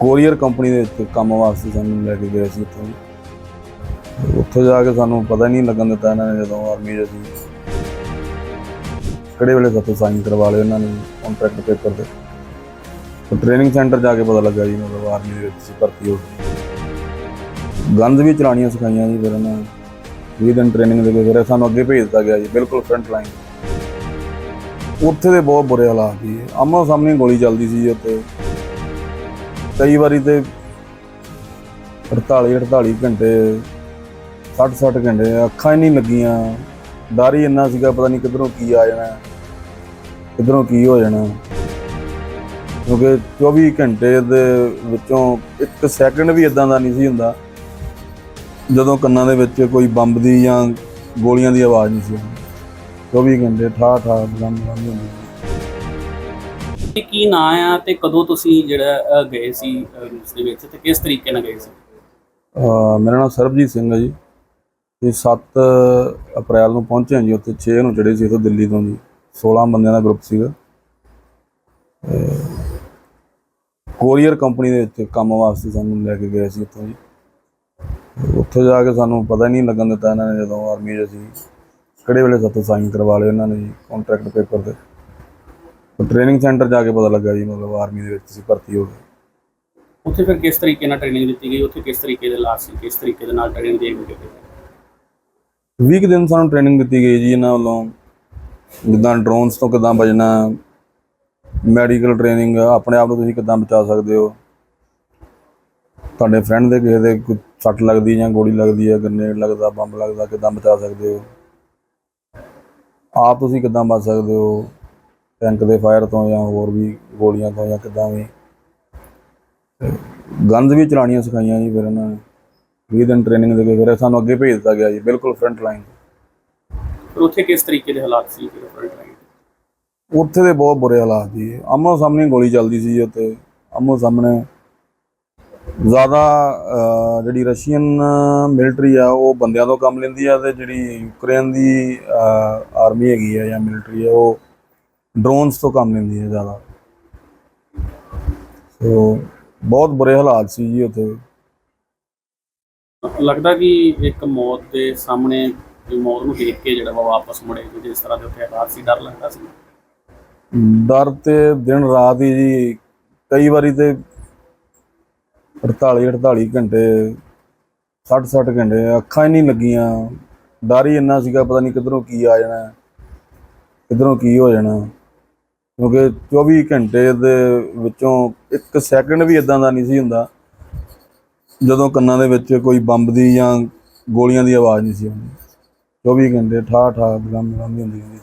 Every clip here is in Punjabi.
ਕੋਰੀਅਰ ਕੰਪਨੀ ਦੇ ਵਿੱਚ ਕੰਮ ਵਾਸਤੇ ਸਾਨੂੰ ਲੈ ਕੇ ਗਏ ਸੀ ਉੱਥੋਂ ਜੀ। ਉੱਥੇ ਜਾ ਕੇ ਸਾਨੂੰ ਪਤਾ ਹੀ ਨਹੀਂ ਲੱਗਣ ਦਿੱਤਾ ਇਹਨਾਂ ਨੇ ਜਦੋਂ ਆਰਮੀ ਦੇ ਸੀ। ਕਿਹੜੇ ਵੇਲੇ ਸਾਥੋਂ ਸਾਈਨ ਕਰਵਾ ਲਏ ਉਹਨਾਂ ਨੇ ਕੰਟਰੈਕਟ ਪੇਪਰ ਤੇ। ਟ੍ਰੇਨਿੰਗ ਸੈਂਟਰ ਜਾ ਕੇ ਪਤਾ ਲੱਗਾ ਜੀ, ਮਤਲਬ ਆਰਮੀ ਦੇ ਵਿੱਚ ਭਰਤੀ ਹੋ ਗਈ ਗੰਦ ਵੀ ਚਲਾਉਣੀਆਂ ਸਿਖਾਈਆਂ ਜੀ ਫਿਰ ਉਹਨਾਂ ਨੇ। 20 ਦਿਨ ਟ੍ਰੇਨਿੰਗ ਦੇ ਕੇ ਫਿਰ ਸਾਨੂੰ ਅੱਗੇ ਭੇਜ ਦਿੱਤਾ ਗਿਆ ਜੀ, ਬਿਲਕੁਲ ਫਰੰਟ ਲਾਈਨ ਉੱਥੇ ਦੇ ਬਹੁਤ ਬੁਰੇ ਹਾਲਾਤ ਸੀ। ਆਮੋ ਸਾਹਮਣੇ ਗੋਲੀ ਚੱਲਦੀ ਸੀ ਜੀ ਉੱਥੇ। ਕਈ ਵਾਰੀ ਤੇ 48 48 ਘੰਟੇ 60 60 ਘੰਟੇ ਅੱਖਾਂ ਹੀ ਨਹੀਂ ਲੱਗੀਆਂ। ਡਰ ਹੀ ਇੰਨਾ ਸੀਗਾ, ਪਤਾ ਨਹੀਂ ਕਿੱਧਰੋਂ ਕੀ ਆ ਜਾਣਾ, ਕਿੱਧਰੋਂ ਕੀ ਹੋ ਜਾਣਾ। ਕਿਉਂਕਿ 24 ਘੰਟੇ ਦੇ ਵਿੱਚੋਂ ਇੱਕ ਸੈਕਿੰਡ ਵੀ ਇਦਾਂ ਦਾ ਨਹੀਂ ਸੀ ਹੁੰਦਾ, ਜਦੋਂ ਕੰਨਾਂ ਦੇ ਵਿੱਚ ਕੋਈ ਬੰਬ ਦੀ ਜਾਂ ਗੋਲੀਆਂ ਦੀ ਆਵਾਜ਼ ਨਹੀਂ ਸੀ ਆਉਂਦੀ। 24 ਘੰਟੇ ਠਾ ਠਾ ਬਲਮ ਬਲਮ ਹੁੰਦੀ। ਸੀ। ਕੀ ਨਾਂ ਆ ਤੇ ਕਦੋਂ ਤੁਸੀਂ ਜਿਹੜਾ ਅਹ, ਗਏ ਸੀ ਰੂਸ ਦੇ ਵਿੱਚ ਤੇ ਕਿਸ ਤਰੀਕੇ ਨਾਲ ਗਏ ਸੀ? ਅਹ ਮੇਰਾ ਨਾਮ ਸਰਬਜੀਤ ਸਿੰਘ ਹੈ ਜੀ। ਤੇ 7 ਅਪ੍ਰੈਲ ਨੂੰ ਪਹੁੰਚੇ ਹਾਂ ਜੀ ਉੱਥੇ 6 ਨੂੰ ਚੜੇ ਸੀ ਇੱਥੋਂ ਦਿੱਲੀ ਤੋਂ ਜੀ। 16 ਬੰਦਿਆਂ ਦਾ ਗਰੁੱਪ ਸੀਗਾ। ਕੋਰੀਅਰ ਕੰਪਨੀ ਦੇ ਵਿੱਚ ਕੰਮ ਵਾਸਤੇ ਸਾਨੂੰ ਲੈ ਕੇ ਗਏ ਸੀ ਉੱਥੋਂ ਜੀ। ਤੇ ਉੱਥੇ ਜਾ ਕੇ ਸਾਨੂੰ ਪਤਾ ਹੀ ਨਹੀਂ ਲੱਗਣ ਦਿੱਤਾ ਇਹਨਾਂ ਨੇ ਜਦੋਂ ਆਰਮੀ 'ਚ ਸੀ ਕਿਹੜੇ ਵੇਲੇ ਸਾਥੋਂ ਸਾਈਨ ਕਰਵਾ ਲਏ ਇਹਨਾਂ ਨੇ ਜੀ ਕੰਟਰੈਕਟ ਪੇਪਰ ਤੇ। ਟ੍ਰੇਨਿੰਗ ਸੈਂਟਰ ਜਾ ਕੇ ਪਤਾ ਲੱਗਾ ਜੀ ਮਤਲਬ ਆਰਮੀ ਦੇ ਵਿੱਚ ਸੀ ਭਰਤੀ ਹੋ ਗਏ। ਉੱਥੇ ਫਿਰ ਕਿਸ ਤਰੀਕੇ ਨਾਲ ਟ੍ਰੇਨਿੰਗ ਦਿੱਤੀ ਗਈ? ਉੱਥੇ ਕਿਸ ਤਰੀਕੇ ਦੇ ਲਾਸ ਸੀ? ਕਿਸ ਤਰੀਕੇ ਦੇ ਨਾਲ ਟ੍ਰੇਨਿੰਗ ਦੇ ਗਏ 20 ਕੁ ਦਿਨ ਸਾਨੂੰ ਟ੍ਰੇਨਿੰਗ ਦਿੱਤੀ ਗਈ ਜੀ ਇਹਨਾਂ ਵੱਲੋਂ। ਜਿੱਦਾਂ ਡਰੋਨਸ ਤੋਂ ਕਿੱਦਾਂ ਬਚਣਾ ਮੈਡੀਕਲ ਟ੍ਰੇਨਿੰਗ ਆਪਣੇ ਆਪ ਨੂੰ ਤੁਸੀਂ ਕਿੱਦਾਂ ਬਚਾ ਸਕਦੇ ਹੋ? ਤੁਹਾਡੇ ਫਰੈਂਡ ਦੇ ਕਿਸੇ ਦੇ ਕੋਈ ਸੱਟ ਲੱਗਦੀ ਜਾਂ ਗੋਲੀ ਲੱਗਦੀ ਹੈ ਗ੍ਰਨੇਡ ਲੱਗਦਾ ਬੰਬ ਲੱਗਦਾ ਕਿੱਦਾਂ ਬਚਾ ਸਕਦੇ ਹੋ? ਆਪ ਤੁਸੀਂ ਕਿੱਦਾਂ ਬਚ ਸਕਦੇ ਹੋ? ਟੈਂਕ ਦੇ ਫਾਇਰ ਤੋਂ ਜਾਂ ਹੋਰ ਵੀ ਗੋਲੀਆਂ ਤੋਂ ਜਾਂ ਕਿੱਦਾਂ ਵੀ। ਗਨਜ਼ ਵੀ ਚਲਾਉਣੀਆਂ ਸਿਖਾਈਆਂ ਜੀ ਫਿਰ ਇਹਨਾਂ ਨੇ। 20 ਦਿਨ ਟ੍ਰੇਨਿੰਗ ਦੇ ਕੇ ਫਿਰ ਸਾਨੂੰ ਅੱਗੇ ਭੇਜ ਦਿੱਤਾ ਗਿਆ ਜੀ ਬਿਲਕੁਲ ਫਰੰਟ ਲਾਈਨ ਫਿਰ ਉੱਥੇ ਕਿਸ ਤਰੀਕੇ ਦੇ ਹਾਲਾਤ ਸੀ ਫਿਰ ਫਰੰਟ ਲਾਈਨ ਉੱਥੇ ਦੇ ਬਹੁਤ ਬੁਰੇ ਹਾਲਾਤ ਸੀ ਆਮੋ ਸਾਹਮਣੇ ਗੋਲੀ ਚੱਲਦੀ ਸੀ ਉੱਥੇ। ਆਮੋ ਸਾਹਮਣੇ ਜ਼ਿਆਦਾ ਜਿਹੜੀ ਰਸ਼ੀਅਨ ਮਿਲਟਰੀ ਆ ਉਹ ਬੰਦਿਆਂ ਤੋਂ ਕੰਮ ਲੈਂਦੀ ਆ ਤੇ ਜਿਹੜੀ ਯੂਕਰੇਨ ਦੀ ਆਰਮੀ ਹੈਗੀ ਆ ਜਾਂ ਮਿਲਟਰੀ ਆ ਉਹ ਡਰੋਨਸ ਤੋਂ ਕੰਮ ਲੈਂਦੀ ਆ ਜ਼ਿਆਦਾ। ਸੋ ਬਹੁਤ ਬੁਰੇ ਹਾਲਾਤ ਸੀ ਜੀ ਉੱਥੇ। ਲੱਗਦਾ ਕਿ ਇੱਕ ਮੌਤ ਦੇ ਸਾਹਮਣੇ ਵੀ ਮੌਤ ਨੂੰ ਦੇਖ ਕੇ ਜਿਹੜਾ ਵਾ ਵਾਪਸ ਮੁੜੇ ਜਿਸ ਤਰ੍ਹਾਂ ਦੇ ਉੱਥੇ ਹਾਲਾਤ ਸੀ ਡਰ ਲੱਗਦਾ ਸੀ? ਡਰ ਤੇ ਦਿਨ ਰਾਤ ਹੀ ਜੀ ਕਈ ਵਾਰੀ ਤੇ 48 48 ਘੰਟੇ 60 60 ਘੰਟੇ ਅੱਖਾਂ ਹੀ ਨਹੀਂ ਲੱਗੀਆਂ। ਡਰ ਹੀ ਇੰਨਾ ਸੀਗਾ ਪਤਾ ਨਹੀਂ ਕਿੱਧਰੋਂ ਕੀ ਆ ਜਾਣਾ ਕਿੱਧਰੋਂ ਕੀ ਹੋ ਜਾਣਾ। ਕਿਉਂਕਿ 24 ਘੰਟੇ ਦੇ ਵਿੱਚੋਂ ਇੱਕ ਸੈਕਿੰਡ ਵੀ ਇਦਾਂ ਦਾ ਨਹੀਂ ਸੀ ਹੁੰਦਾ ਜਦੋਂ ਕੰਨਾਂ ਦੇ ਵਿੱਚ ਕੋਈ ਬੰਬ ਦੀ ਜਾਂ ਗੋਲੀਆਂ ਦੀ ਆਵਾਜ਼ ਨਹੀਂ ਸੀ ਆਉਂਦੀ। 24 ਘੰਟੇ ਠਾ ਠਾ ਬਲਮ ਬਲਮ ਹੁੰਦੀ ਹੁੰਦੀ ਸੀ।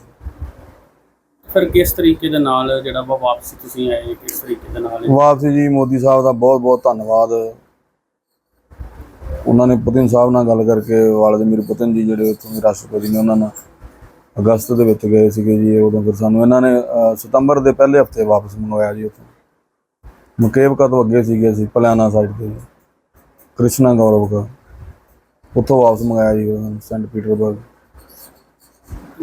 ਫਿਰ ਕਿਸ ਤਰੀਕੇ ਦੇ ਨਾਲ ਜਿਹੜਾ ਵਾ ਵਾਪਸੀ ਤੁਸੀਂ ਆਏ ਕਿਸ ਤਰੀਕੇ ਦੇ ਨਾਲ ਵਾਪਸੀ ਜੀ ਮੋਦੀ ਸਾਹਿਬ ਦਾ ਬਹੁਤ ਬਹੁਤ ਧੰਨਵਾਦ। ਉਹਨਾਂ ਨੇ ਪੁਤਿਨ ਸਾਹਿਬ ਨਾਲ ਗੱਲ ਕਰਕੇ ਵਾਲਦਮੀਰ ਪੁਤਿਨ ਜੀ ਜਿਹੜੇ ਉੱਥੋਂ ਦੇ ਰਾਸ਼ਟਰਪਤੀ ਨੇ ਉਹਨਾਂ ਨਾਲ ਅਗਸਤ ਦੇ ਵਿੱਚ ਗਏ ਸੀਗੇ ਜੀ ਉਦੋਂ ਫਿਰ ਸਾਨੂੰ ਇਹਨਾਂ ਨੇ ਸਤੰਬਰ ਦੇ ਪਹਿਲੇ ਹਫ਼ਤੇ ਵਾਪਸ ਮੰਗਵਾਇਆ ਜੀ ਉੱਥੋਂ। ਮੁਕੇਬਕਾ ਤੋਂ ਅੱਗੇ ਸੀਗੇ ਅਸੀਂ ਪਲਿਆਣਾ ਸਾਈਡ ਤੇ ਜੀ। ਕ੍ਰਿਸ਼ਨਾ ਗੌਰਵ ਕਾ। ਉੱਥੋਂ ਵਾਪਸ ਮੰਗਾਇਆ ਜੀ ਉਹਨਾਂ ਨੂੰ ਸੈਂਟ ਪੀਟਰਬਰਗ।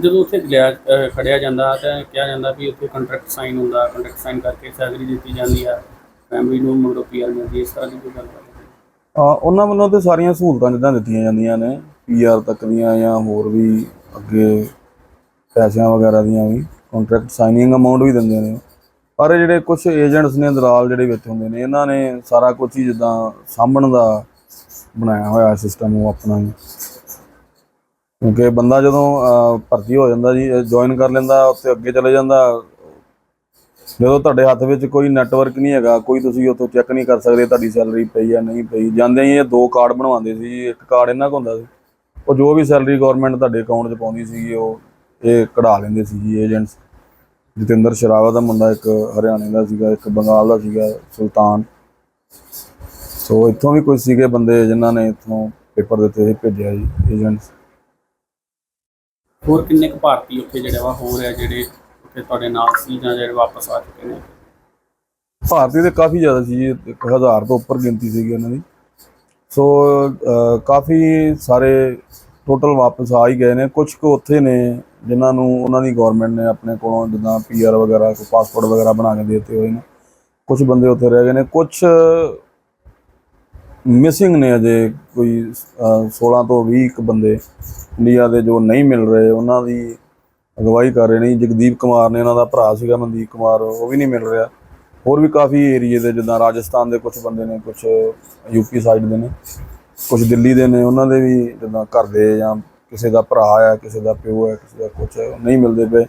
ਜਦੋਂ ਉੱਥੇ ਲਿਆ ਅਹ ਖੜਿਆ ਜਾਂਦਾ ਤਾਂ ਕਿਹਾ ਜਾਂਦਾ ਵੀ ਉੱਥੇ ਕੰਟਰੈਕਟ ਸਾਈਨ ਹੁੰਦਾ ਕੰਟਰੈਕਟ ਸਾਈਨ ਕਰਕੇ ਸੈਲਰੀ ਦਿੱਤੀ ਜਾਂਦੀ ਆ ਫੈਮਿਲੀ ਨੂੰ ਮੁੰਡੋ ਪੀਆਰ ਮਿਲਦੀ ਹੈ, ਇਸ ਤਰ੍ਹਾਂ ਦੀ ਕੋਈ ਗੱਲ ਨਹੀਂ। ਆ ਉਹਨਾਂ ਵੱਲੋਂ ਤੇ ਸਾਰੀਆਂ ਸਹੂਲਤਾਂ ਜਿੱਦਾਂ ਦਿੱਤੀਆਂ ਜਾਂਦੀਆਂ ਨੇ ਪੀਆਰ ਤੱਕ ਦੀਆਂ ਜਾਂ ਹੋਰ ਵੀ ਅੱਗੇ ਪੈਸਿਆਂ ਵਗੈਰਾ ਦੀਆਂ ਵੀ ਕੰਟਰੈਕਟ ਸਾਈਨਿੰਗ ਅਮਾਉਂਟ ਵੀ ਦਿੰਦੇ ਨੇ ਪਰ ਇਹ ਜਿਹੜੇ ਕੁਝ ਏਜੰਟਸ ਨੇ ਦਲਾਲ ਜਿਹੜੇ ਵਿੱਚ ਹੁੰਦੇ ਨੇ ਇਹਨਾਂ ਨੇ ਸਾਰਾ ਕੁਝ ਹੀ ਜਿੱਦਾਂ ਸਾਂਭਣ ਦਾ ਬਣਾਇਆ ਹੋਇਆ ਸਿਸਟਮ ਉਹ ਆਪਣਾ ਹੀ। ਕਿਉਂਕਿ ਬੰਦਾ ਜਦੋਂ ਭਰਤੀ ਹੋ ਜਾਂਦਾ ਜੀ ਜੁਆਇਨ ਕਰ ਲੈਂਦਾ ਉੱਥੇ ਅੱਗੇ ਚਲੇ ਜਾਂਦਾ ਜਦੋਂ ਤੁਹਾਡੇ ਹੱਥ ਵਿੱਚ ਕੋਈ ਨੈਟਵਰਕ ਨਹੀਂ ਹੈਗਾ ਕੋਈ ਤੁਸੀਂ ਉੱਥੋਂ ਚੈੱਕ ਨਹੀਂ ਕਰ ਸਕਦੇ ਤੁਹਾਡੀ ਸੈਲਰੀ ਪਈ ਆ ਨਹੀਂ ਪਈ ਜਾਂਦੇ ਹੀ ਇਹ ਦੋ ਕਾਰਡ ਬਣਵਾਉਂਦੇ ਸੀ ਜੀ, ਇੱਕ ਕਾਰਡ ਇਹਨਾਂ ਕੋਲ ਹੁੰਦਾ ਸੀ। ਉਹ ਜੋ ਵੀ ਸੈਲਰੀ ਗਵਰਨਮੈਂਟ ਤੁਹਾਡੇ ਅਕਾਊਂਟ 'ਚ ਪਾਉਂਦੀ ਸੀਗੀ ਉਹ ਇਹ ਕਢਾ ਲੈਂਦੇ ਸੀ ਜੀ ਏਜੰਟਸ। ਜਤਿੰਦਰ ਸ਼ਰਾਵਤ ਦਾ ਮੁੰਡਾ ਇੱਕ ਹਰਿਆਣੇ ਦਾ ਸੀਗਾ ਇੱਕ ਬੰਗਾਲ ਦਾ ਸੀਗਾ ਸੁਲਤਾਨ। ਸੋ ਇੱਥੋਂ ਵੀ ਕੋਈ ਸੀਗੇ ਬੰਦੇ ਜਿਨ੍ਹਾਂ ਨੇ ਇੱਥੋਂ ਪੇਪਰ ਦਿੱਤੇ ਸੀ ਭੇਜਿਆ ਜੀ ਏਜੰਟਸ। ਹੋਰ ਕਿੰਨੇ ਕੁ ਭਾਰਤੀ ਉੱਥੇ ਜਿਹੜੇ ਵਾ ਹੋ ਰਿਹਾ ਜਿਹੜੇ ਉੱਥੇ ਤੁਹਾਡੇ ਨਾਲ ਸੀ ਜਾਂ ਜਿਹੜੇ ਵਾਪਸ ਆ ਚੁੱਕੇ ਨੇ? ਭਾਰਤੀ ਦੇ ਕਾਫੀ ਜ਼ਿਆਦਾ ਸੀ ਜੀ 1000 ਤੋਂ ਉੱਪਰ ਗਿਣਤੀ ਸੀਗੀ ਉਹਨਾਂ ਦੀ। ਸੋ ਕਾਫੀ ਸਾਰੇ ਟੋਟਲ ਵਾਪਸ ਆ ਹੀ ਗਏ ਨੇ। ਕੁਝ ਕੁ ਉੱਥੇ ਨੇ ਜਿਨ੍ਹਾਂ ਨੂੰ ਉਹਨਾਂ ਦੀ ਗਵਰਨਮੈਂਟ ਨੇ ਆਪਣੇ ਕੋਲੋਂ ਜਿੱਦਾਂ ਪੀਆਰ ਵਗੈਰਾ ਕੋ ਪਾਸਪੋਰਟ ਵਗੈਰਾ ਬਣਾ ਕੇ ਦੇ ਦਿੱਤੇ ਹੋਏ ਨੇ। ਕੁਝ ਬੰਦੇ ਉੱਥੇ ਰਹਿ ਗਏ ਨੇ। ਕੁਝ ਮਿਸਿੰਗ ਨੇ ਅਜੇ ਕੋਈ ਅਹ, 16 ਤੋਂ 20 ਕੁ ਬੰਦੇ ਇੰਡੀਆ ਦੇ ਜੋ ਨਹੀਂ ਮਿਲ ਰਹੇ ਉਹਨਾਂ ਦੀ ਅਗਵਾਈ ਕਰ ਰਹੇ ਨੇ। ਜਗਦੀਪ ਕੁਮਾਰ ਨੇ ਉਹਨਾਂ ਦਾ ਭਰਾ ਸੀਗਾ ਮਨਦੀਪ ਕੁਮਾਰ ਉਹ ਵੀ ਨਹੀਂ ਮਿਲ ਰਿਹਾ। ਹੋਰ ਵੀ ਕਾਫੀ ਏਰੀਏ ਦੇ ਜਿੱਦਾਂ ਰਾਜਸਥਾਨ ਦੇ ਕੁਝ ਬੰਦੇ ਨੇ ਕੁਝ ਯੂਪੀ ਸਾਈਡ ਦੇ ਨੇ ਕੁਝ ਦਿੱਲੀ ਦੇ ਨੇ ਉਹਨਾਂ ਦੇ ਵੀ ਜਿੱਦਾਂ ਘਰ ਦੇ ਜਾਂ ਕਿਸੇ ਦਾ ਭਰਾ ਆ ਕਿਸੇ ਦਾ ਪਿਓ ਹੈ ਕਿਸੇ ਦਾ ਕੁਝ ਨਹੀਂ ਮਿਲਦੇ ਪਏ।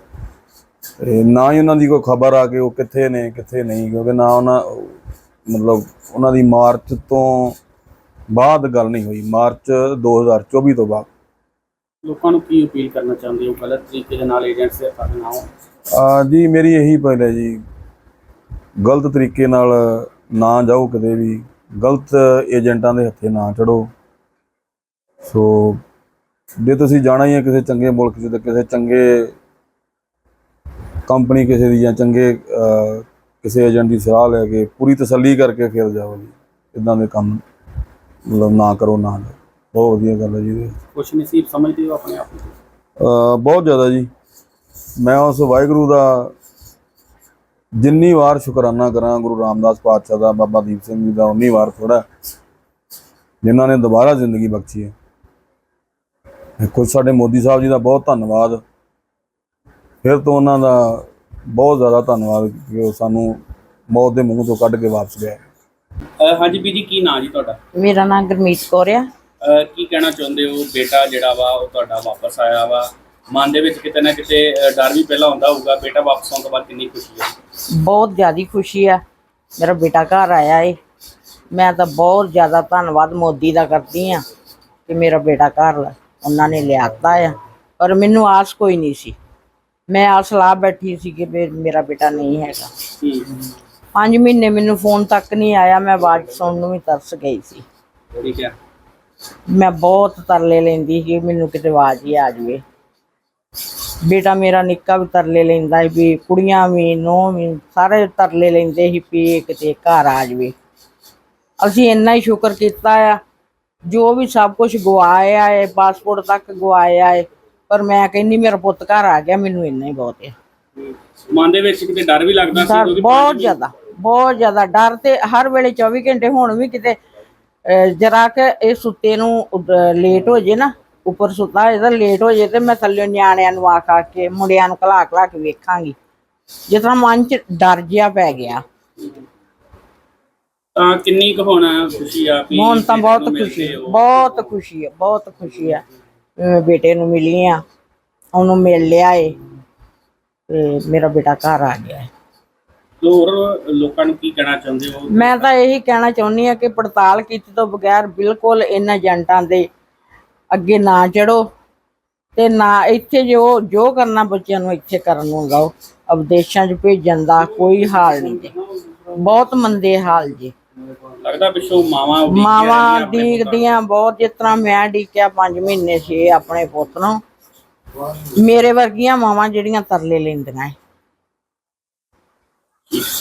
ਤੇ ਨਾ ਹੀ ਉਹਨਾਂ ਦੀ ਕੋਈ ਖਬਰ ਆ ਕਿ ਉਹ ਕਿੱਥੇ ਨੇ ਕਿੱਥੇ ਨਹੀਂ ਕਿਉਂਕਿ ਨਾ ਉਹਨਾਂ ਮਤਲਬ ਉਹਨਾਂ ਦੀ ਮਾਰਚ ਤੋਂ ਬਾਅਦ ਗੱਲ ਨਹੀਂ ਹੋਈ ਮਾਰਚ 2024 ਤੋਂ ਬਾਅਦ। ਲੋਕਾਂ ਨੂੰ ਕੀ ਅਪੀਲ ਕਰਨਾ ਚਾਹੁੰਦੇ ਹੋ? ਗਲਤ ਤਰੀਕੇ ਦੇ ਨਾਲ ਏਜੰਟਸ ਦੇ ਹੱਥ ਨਾ ਹੋ ਆ ਜੀ ਮੇਰੀ ਇਹੀ ਪਹਿਲ ਹੈ ਜੀ ਗਲਤ ਤਰੀਕੇ ਨਾਲ ਨਾ ਜਾਓ ਕਦੇ ਵੀ। ਗਲਤ ਏਜੰਟਾਂ ਦੇ ਹੱਥੇ ਨਾ ਚੜੋ। ਸੋ ਜੇ ਤੁਸੀਂ ਜਾਣਾ ਹੀ ਹੈ ਕਿਸੇ ਚੰਗੇ ਮੁਲਕ 'ਚ ਤੇ ਕਿਸੇ ਚੰਗੇ ਕੰਪਨੀ ਕਿਸੇ ਦੀ ਜਾਂ ਚੰਗੇ ਕਿਸੇ ਏਜੰਟ ਦੀ ਸਲਾਹ ਲੈ ਕੇ ਪੂਰੀ ਤਸੱਲੀ ਕਰਕੇ ਫਿਰ ਜਾਓ ਜੀ। ਇਦਾਂ ਦੇ ਕੰਮ ਮਤਲਬ ਨਾ ਕਰੋ ਨਾ ਜਾਓ ਬਹੁਤ ਵਧੀਆ ਗੱਲ ਹੈ ਜੀ ਕੁਛ ਨਸੀਬ ਸਮਝਦੇ ਹੋ ਆਪਣੇ ਆਪ ਨੂੰ? ਬਹੁਤ ਜ਼ਿਆਦਾ ਜੀ। ਮੈਂ ਉਸ ਵਾਹਿਗੁਰੂ ਦਾ ਜਿੰਨੀ ਵਾਰ ਸ਼ੁਕਰਾਨਾ ਕਰਾਂ ਗੁਰੂ ਰਾਮਦਾਸ ਪਾਤਸ਼ਾਹ ਦਾ ਬਾਬਾ ਦੀਪ ਸਿੰਘ ਜੀ ਦਾ ਉਨੀ ਵਾਰ ਥੋੜਾ ਜਿਨ੍ਹਾਂ ਨੇ ਦੁਬਾਰਾ ਜ਼ਿੰਦਗੀ ਬਖਸ਼ੀ ਹੈ। ਕੁਝ ਸਾਡੇ ਮੋਦੀ ਸਾਹਿਬ ਜੀ ਦਾ ਬਹੁਤ ਧੰਨਵਾਦ। ਫਿਰ ਤੋਂ ਉਹਨਾਂ ਦਾ ਬਹੁਤ ਜ਼ਿਆਦਾ ਧੰਨਵਾਦ ਕਿ ਉਹ ਸਾਨੂੰ ਮੌਤ ਦੇ ਮੂੰਹ ਤੋਂ ਕੱਢ ਕੇ ਵਾਪਸ ਗਏ। ਅਹ ਹਾਂਜੀ ਬੀਜੀ ਕੀ ਨਾਂ ਜੀ ਤੁਹਾਡਾ? ਮੇਰਾ ਨਾਮ ਗੁਰਮੀਤ ਕੌਰ ਆ। ਅਹ ਕੀ ਕਹਿਣਾ ਚਾਹੁੰਦੇ ਹੋ? ਬੇਟਾ ਜਿਹੜਾ ਵਾ ਉਹ ਤੁਹਾਡਾ ਵਾਪਸ ਆਇਆ ਵਾ। ਮਨ ਦੇ ਵਿੱਚ ਕਿਤੇ ਨਾ ਕਿਤੇ ਅਹ, ਡਰ ਵੀ ਪਹਿਲਾਂ ਹੁੰਦਾ ਹੋਊਗਾ। ਬੇਟਾ ਵਾਪਸ ਆਉਣ ਤੋਂ ਬਾਅਦ ਕਿੰਨੀ ਖੁਸ਼ੀ ਹੈ ਬਹੁਤ ਜ਼ਿਆਦੀ ਖੁਸ਼ੀ ਆ। ਮੇਰਾ ਬੇਟਾ ਘਰ ਆਇਆ ਏ। ਮੈਂ ਤਾਂ ਬਹੁਤ ਜ਼ਿਆਦਾ ਧੰਨਵਾਦ ਮੋਦੀ ਦਾ ਕਰਦੀ ਆ ਕਿ ਮੇਰਾ ਬੇਟਾ ਘਰ ਲ- ਉਹਨਾਂ ਨੇ ਲਿਆਤਾ ਆ ਪਰ ਮੈਨੂੰ ਆਸ ਕੋਈ ਨਹੀਂ ਸੀ। ਮੈਂ ਆਸ ਲਾ ਬੈਠੀ ਸੀ ਕਿ ਵੀ ਮੇਰਾ ਬੇਟਾ ਨਹੀਂ ਹੈਗਾ। ਹੂੰ ਪੰਜ ਮਹੀਨੇ ਮੈਨੂੰ ਫੋਨ ਤੱਕ ਨਹੀਂ ਆਇਆ ਮੈਂ ਆਵਾਜ਼ ਸੁਣਨ ਨੂੰ ਵੀ ਤਰਸ ਗਈ ਸੀ। ਠੀਕ ਹੈ। ਮੈਂ ਬਹੁਤ ਤਰਲੇ ਲੈਂਦੀ ਸੀ ਕਿ ਮੈਨੂੰ ਕਿਤੇ ਆਵਾਜ਼ ਹੀ ਆ ਜਾਵੇ। ਬੇਟਾ ਮੇਰਾ ਨਿੱਕਾ ਵੀ ਤਰਲੇ ਲੈਂਦਾ ਸੀ ਵੀ ਕੁੜੀਆਂ ਵੀ ਨੂੰਹ ਵੀ ਸਾਰੇ ਤਰਲੇ ਲੈਂਦੇ ਸੀ ਵੀ ਇਹ ਕਿਤੇ ਘਰ ਆ ਜਾਵੇ। ਅਸੀਂ ਇੰਨਾ ਹੀ ਸ਼ੁਕਰ ਕੀਤਾ ਆ ਜੋ ਵੀ ਸਭ ਕੁਝ ਗਵਾਇਆ ਹੈ ਪਾਸਪੋਰਟ ਤੱਕ ਗਵਾਇਆ ਹੈ ਪਰ ਮੈਂ ਕਹਿੰਦੀ ਮੇਰਾ ਪੁੱਤ ਘਰ ਆ ਗਿਆ ਮੈਨੂੰ ਇੰਨਾ ਹੀ ਬਹੁਤ ਹੈ। ਮਨ ਦੇ ਵਿੱਚ ਕਿਤੇ ਡਰ ਵੀ ਲੱਗਦਾ ਸੀ ਕਿਉਂਕਿ ਬਹੁਤ ਜ਼ਿਆਦਾ ਬਹੁਤ ਜ਼ਿਆਦਾ ਡਰ ਤੇ ਹਰ ਵੇਲੇ 24 ਘੰਟੇ ਹੁਣ ਵੀ ਕਿਤੇ ਜਰਾ ਕਿ ਇਹ ਸੁੱਤੇ ਨੂੰ ਲੇਟ ਹੋ ਜੇ ਨਾ ਉੱਪਰ ਸੁੱਤਾ ਤਾਂ ਲੇਟ ਹੋ ਜੇ ਤੇ ਮੈਂ ਥੱਲੇ ਨਿਆਣਿਆਂ ਨੂੰ ਆ ਖਾ ਕੇ ਮੁੰਡਿਆਂ ਨੂੰ ਘਲਾ ਘਲਾ ਕੇ ਵੇਖਾਂਗੀ। ਜਿਸ ਤਰ੍ਹਾਂ ਮਨ 'ਚ ਡਰ ਜਿਹਾ ਪੈ ਗਿਆ। ਤਾਂ ਕਿੰਨੀ ਕੁ ਹੁਣ ਖੁਸ਼ੀ ਆ ਵੀ ਹੁਣ ਤਾਂ ਬਹੁਤ ਮਿਲਦੇ ਖੁਸ਼ੀ ਹੋ। ਬਹੁਤ ਖੁਸ਼ੀ ਹੈ ਬਹੁਤ ਖੁਸ਼ੀ ਹੈ। ਬੇਟੇ ਨੂੰ ਮਿਲੀ ਆ ਉਹਨੂੰ ਮਿਲ ਲਿਆ ਏ ਤੇ ਮੇਰਾ ਬੇਟਾ ਘਰ ਆ ਗਿਆ ਹੈ। ਹੋਰ ਲੋਕਾਂ ਨੂੰ ਕੀ ਕਹਿਣਾ ਚਾਹੁੰਦੇ ਹੋ? ਮੈਂ ਤਾਂ ਇਹੀ ਕਹਿਣਾ ਚਾਹੁੰਦੀ ਆ ਕਿ ਪੜਤਾਲ ਕੀਤੀ ਤੋਂ ਬਗੈਰ ਬਿਲਕੁਲ ਇਹਨਾਂ ਏਜੰਟਾਂ ਦੇ ਅੱਗੇ ਨਾ ਚੜੋ ਤੇ ਨਾ ਇੱਥੇ ਜੋ ਜੋ ਕਰਨਾ ਬੱਚਿਆਂ ਨੂੰ ਇੱਥੇ ਕਰਨ ਨੂੰ ਲਾਓ। ਅਵਦੇਸ਼ਾਂ 'ਚ ਭੇਜਣ ਦਾ ਕੋਈ ਹਾਲ ਨਹੀਂ ਜੀ। ਬਹੁਤ ਮੰਦੇ ਹਾਲ ਜੀ। ਲੱਗਦਾ ਪਿੱਛੋਂ ਮਾਵਾ ਮਾਵਾ ਡੀਕਦੀਆਂ ਬਹੁਤ ਜਿਸ ਤਰ੍ਹਾਂ ਮੈਂ ਡੀਕਿਆ 5 ਮਹੀਨੇ ਸੀ ਆਪਣੇ ਪੁੱਤ ਨੂੰ। ਮੇਰੇ ਵਰਗੀਆਂ ਮਾਵਾ ਜਿਹੜੀਆਂ ਤਰਲੇ ਲੈਂਦੀਆਂ